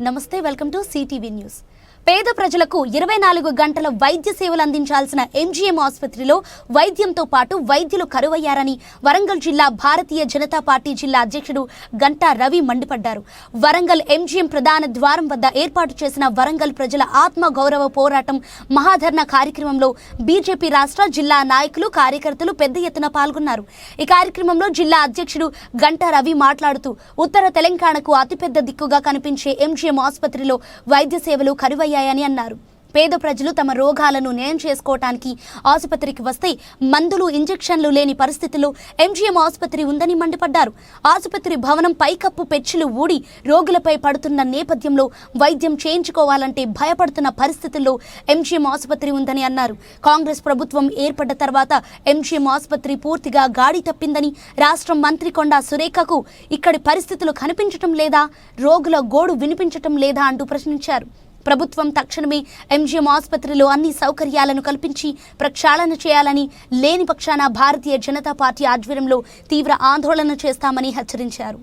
నమస్తే welcome to CTV news. పేద ప్రజలకు ఇరవై నాలుగు గంటల వైద్య సేవలు అందించాల్సిన ఎంజీఎం ఆసుపత్రిలో వైద్యంతో పాటు వైద్యులు కరువయ్యారని వరంగల్ జిల్లా భారతీయ జనతా పార్టీ జిల్లా అధ్యక్షుడు గంటా రవి మండిపడ్డారు. వరంగల్ ఎంజీఎం ప్రధాన ద్వారం వద్ద ఏర్పాటు చేసిన వరంగల్ ప్రజల ఆత్మ గౌరవ పోరాటం మహాధర్ణ కార్యక్రమంలో బీజేపీ రాష్ట్ర జిల్లా నాయకులు కార్యకర్తలు పెద్ద ఎత్తున పాల్గొన్నారు. ఈ కార్యక్రమంలో జిల్లా అధ్యక్షుడు గంటా రవి మాట్లాడుతూ ఉత్తర తెలంగాణకు అతిపెద్ద దిక్కుగా కనిపించే ఎంజీఎం ఆసుపత్రిలో వైద్య సేవలు కరువయ్యారు కరువయ్యాయని అన్నారు. పేద ప్రజలు తమ రోగాలను నయం చేసుకోవటానికి ఆసుపత్రికి వస్తే మందులు ఇంజెక్షన్లు లేని పరిస్థితుల్లో ఎంజీఎం ఆసుపత్రి ఉందని మండిపడ్డారు. ఆసుపత్రి భవనం పైకప్పు పెచ్చులు ఊడి రోగులపై పడుతున్న నేపథ్యంలో వైద్యం చేయించుకోవాలంటే భయపడుతున్న పరిస్థితుల్లో ఎంజీఎం ఆసుపత్రి ఉందని అన్నారు. కాంగ్రెస్ ప్రభుత్వం ఏర్పడ్డ తర్వాత ఎంజీఎం ఆసుపత్రి పూర్తిగా గాడి తప్పిందని రాష్ట్రం మంత్రి కొండా సురేఖకు ఇక్కడి పరిస్థితులు కనిపించటం లేదా రోగుల గోడు వినిపించటం లేదా అంటూ ప్రశ్నించారు. ప్రభుత్వం తక్షణమే ఎంజీఎం ఆసుపత్రిలో అన్ని సౌకర్యాలను కల్పించి ప్రక్షాళన చేయాలని లేని పక్షాన భారతీయ జనతా పార్టీ ఆధ్వర్యంలో తీవ్ర ఆందోళన చేస్తామని హెచ్చరించారు.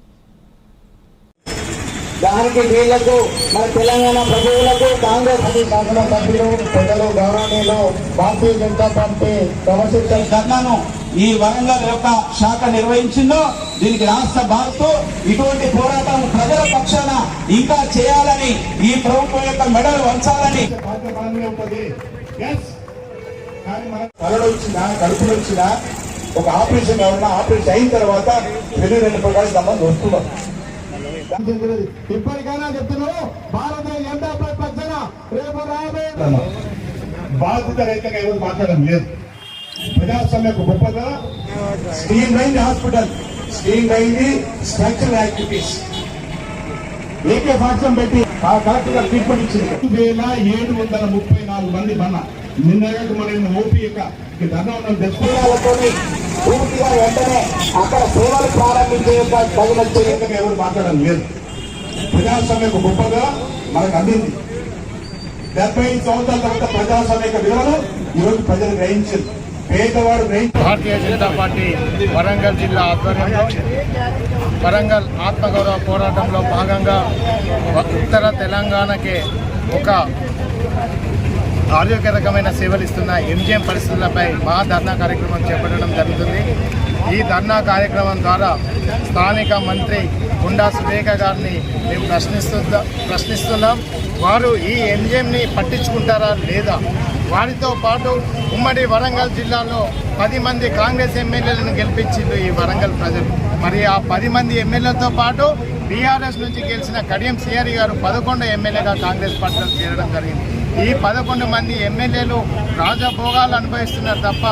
దానికి వీళ్ళకు మన తెలంగాణ ప్రజలకు కాంగ్రెస్ పార్టీ శాసన సభ్యులు ప్రజలు గౌరవనీయులు భారతీయ జనతా పార్టీ క్రమశిక్షణ ధర్నాను ఈ వరంగల్ యొక్క శాఖ నిర్వహించిందో దీనికి రాష్ట్ర భారత్ ఇటువంటి పోరాటం ప్రజల పక్షాన ఇంకా చేయాలని ఈ ప్రభుత్వం యొక్క మెడలు వంచాలని. బాధ్యతగానే ఉంటుంది వచ్చినా ఒక ఆపరేషన్ కావాలన్నా ఆపరేషన్ అయిన తర్వాత పెళ్ళి రెండు ప్రకారం సంబంధం వస్తున్నాం ఇప్పటికైనా చెప్తున్నావు భారతీయ జనతా పక్షాన రేపు రాబోయే బాధ్యత రహితంగా ఎవరు మాట్లాడడం లేదు. ప్రజాస్వామ్యకు గొప్పగా స్టీమ్ అయింది హాస్పిటల్ అయింది స్ట్రక్చరల్ యాక్టివిటీస్. ఏకే సాక్ష్యం పెట్టి ఆ గారు ట్రీట్మెంట్ ఇచ్చింది. వేల ఏడు వందల ముప్పై నాలుగు మంది మన నిన్నగాక మన ఓపీ యొక్క ధర్నా జిల్లాలతోని పూర్తిగా వెంటనే అక్కడ సేవలు ప్రారంభించే యొక్క తగిన చర్య ఎవరు మాట్లాడడం లేదు. ప్రజాస్వామ్యకు గొప్పగా మనకు అందింది. డెబ్బై ఐదు సంవత్సరాల తర్వాత ప్రజాస్వామ్యక విలువలు ఈరోజు ప్రజలు గ్రహించారు. పేదవాడు గ్రహించారు భారతీయ జనతా పార్టీ వరంగల్ జిల్లా ఆధ్వర్యంలో వరంగల్ ఆత్మగౌరవ పోరాటంలో భాగంగా ఉత్తర తెలంగాణకే ఒక ఆరోగ్యకరమైన సేవలు ఇస్తున్న ఎంజిఎం పరిస్థితులపై మా ధర్నా కార్యక్రమం చేపట్టడం జరుగుతుంది. ఈ ధర్నా కార్యక్రమం ద్వారా స్థానిక మంత్రి గుండా సురేఖ గారిని మేము ప్రశ్నిస్తున్నా ప్రశ్నిస్తున్నాం. వారు ఈ ఎంజిఎంని పట్టించుకుంటారా లేదా? వారితో పాటు ఉమ్మడి వరంగల్ జిల్లాలో పది మంది కాంగ్రెస్ ఎమ్మెల్యేలను గెలిపించిండు ఈ వరంగల్ ప్రజలు. మరి ఆ పది మంది ఎమ్మెల్యేలతో పాటు బీఆర్ఎస్ నుంచి గెలిచిన కడియం సిఆర్ గారు పదకొండు ఎమ్మెల్యేగా కాంగ్రెస్ పార్టీలో చేరడం జరిగింది. ఈ పదకొండు మంది ఎమ్మెల్యేలు రాజభోగాలు అనుభవిస్తున్నారు తప్ప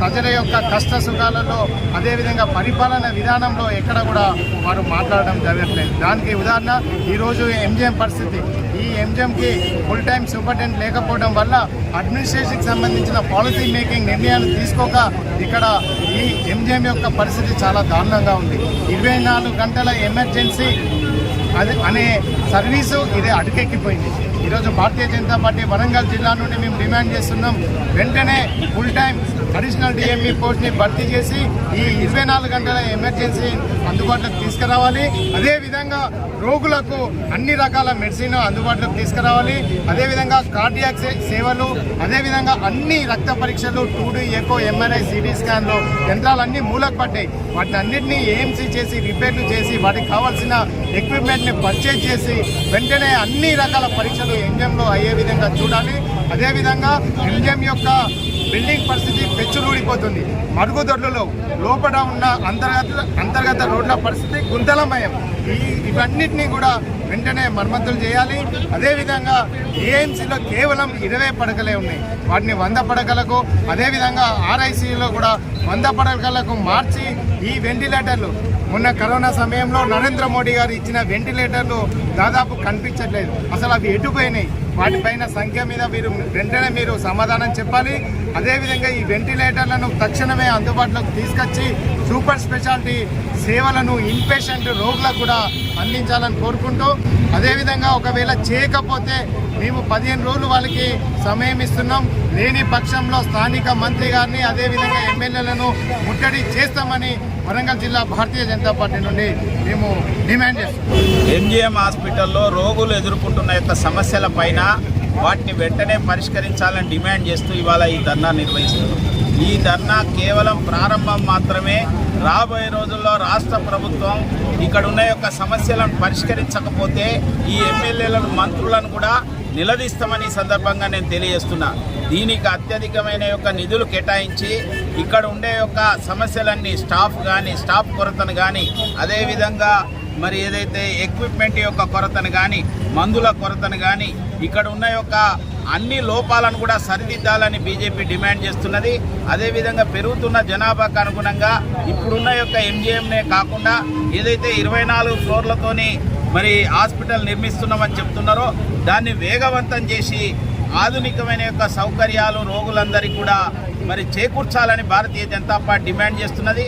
ప్రజల యొక్క కష్ట సుఖాలలో అదేవిధంగా పరిపాలన విధానంలో ఎక్కడ కూడా వారు మాట్లాడడం జరగట్లేదు. దానికి ఉదాహరణ ఈరోజు ఎంజిఎం పరిస్థితి. ఈ ఎంజిఎంకి ఫుల్ టైం సూపరింటెండెంట్ లేకపోవడం వల్ల అడ్మినిస్ట్రేషన్కి సంబంధించిన పాలసీ మేకింగ్ నిర్ణయాలు తీసుకోక ఇక్కడ ఈ ఎంజిఎం యొక్క పరిస్థితి చాలా దారుణంగా ఉంది. ఇరవై నాలుగు గంటల ఎమర్జెన్సీ అది అనే సర్వీసు ఇది అడుకెక్కిపోయింది ఈరోజు భారతీయ జనతా పార్టీ వరంగల్ జిల్లా నుండి మేము డిమాండ్ చేస్తున్నాం. వెంటనే ఫుల్ టైం అడిషనల్ డిఎంఈ పోస్ట్ని భర్తీ చేసి ఈ ఇరవై నాలుగు గంటల ఎమర్జెన్సీ అందుబాటులోకి తీసుకురావాలి. అదేవిధంగా రోగులకు అన్ని రకాల మెడిసిన్ అందుబాటులోకి తీసుకురావాలి. అదేవిధంగా కార్డియాక్ సేవలు అదేవిధంగా అన్ని రక్త పరీక్షలు two D echo MRI CT స్కాన్లు యంత్రాలన్నీ మూలకు పడ్డాయి. వాటిని అన్నింటినీ ఏఎంసీ చేసి రిపేర్లు చేసి వాటికి కావాల్సిన ఎక్విప్మెంట్ని పర్చేజ్ చేసి వెంటనే అన్ని రకాల పరీక్షలు ఎంజిఎంలో అయ్యే విధంగా చూడాలి. అదేవిధంగా ఎంజిఎం యొక్క బిల్డింగ్ పరిస్థితి పెచ్చులూడిపోతుంది మరుగుదొడ్లలో లోపల ఉన్న అంతర్గత అంతర్గత రోడ్ల పరిస్థితి గుంతలమయం. ఈ ఇవన్నిటినీ కూడా వెంటనే మరమ్మతులు చేయాలి. అదేవిధంగా ఏఎంసీలో కేవలం ఇరవై పడకలే ఉన్నాయి. వాటిని వంద పడకలకు అదేవిధంగా ఆర్ఐసీలో కూడా వంద పడకలకు మార్చి ఈ వెంటిలేటర్లు. మొన్న కరోనా సమయంలో నరేంద్ర మోడీ గారు ఇచ్చిన వెంటిలేటర్లు దాదాపు కనిపించట్లేదు. అసలు అవి ఎటుపోయినాయి? వాటిపైన సంఖ్య మీద మీరు వెంటనే మీరు సమాధానం చెప్పాలి. అదేవిధంగా ఈ వెంటిలేటర్లను తక్షణమే అందుబాటులోకి తీసుకొచ్చి సూపర్ స్పెషాలిటీ సేవలను ఇన్పేషెంట్ రోగులకు కూడా అందించాలని కోరుకుంటూ అదేవిధంగా ఒకవేళ చేయకపోతే మేము పదిహేను రోజులు వాళ్ళకి సమయం ఇస్తున్నాం. లేని పక్షంలో స్థానిక మంత్రి గారిని అదేవిధంగా ఎమ్మెల్యేలను ముట్టడి చేస్తామని వరంగల్ జిల్లా భారతీయ జనతా పార్టీ నుండి మేము డిమాండ్ చేస్తున్నాం. ఎంజిఎం హాస్పిటల్లో రోగులు ఎదుర్కొంటున్న యొక్క సమస్యల పైన వాటిని వెంటనే పరిష్కరించాలని డిమాండ్ చేస్తూ ఇవాళ ఈ ధర్నా నిర్వహిస్తున్నాం. ఈ ధర్నా కేవలం ప్రారంభం మాత్రమే. రాబోయే రోజుల్లో రాష్ట్ర ప్రభుత్వం ఇక్కడ ఉన్న యొక్క సమస్యలను పరిష్కరించకపోతే ఈ ఎమ్మెల్యేలను మంత్రులను కూడా నిలదీస్తామని సందర్భంగా నేను తెలియజేస్తున్నా. దీనికి అత్యధికమైన యొక్క నిధులు కేటాయించి ఇక్కడ ఉండే యొక్క సమస్యలన్నీ స్టాఫ్ కానీ స్టాఫ్ కొరతను కానీ అదేవిధంగా మరి ఏదైతే ఎక్విప్మెంట్ యొక్క కొరతను కానీ మందుల కొరతను కానీ ఇక్కడ ఉన్న యొక్క అన్ని లోపాలను కూడా సరిదిద్దాలని బీజేపీ డిమాండ్ చేస్తున్నది. అదేవిధంగా పెరుగుతున్న జనాభాకు అనుగుణంగా ఇప్పుడున్న యొక్క ఎంజీఎంనే కాకుండా ఏదైతే ఇరవై నాలుగు ఫ్లోర్లతోని మరి హాస్పిటల్ నిర్మిస్తున్నామని చెప్తున్నారో దాన్ని వేగవంతం చేసి ఆధునికమైన యొక్క సౌకర్యాలు రోగులందరికీ కూడా మరి చేకూర్చాలని భారతీయ జనతా పార్టీ డిమాండ్ చేస్తున్నది.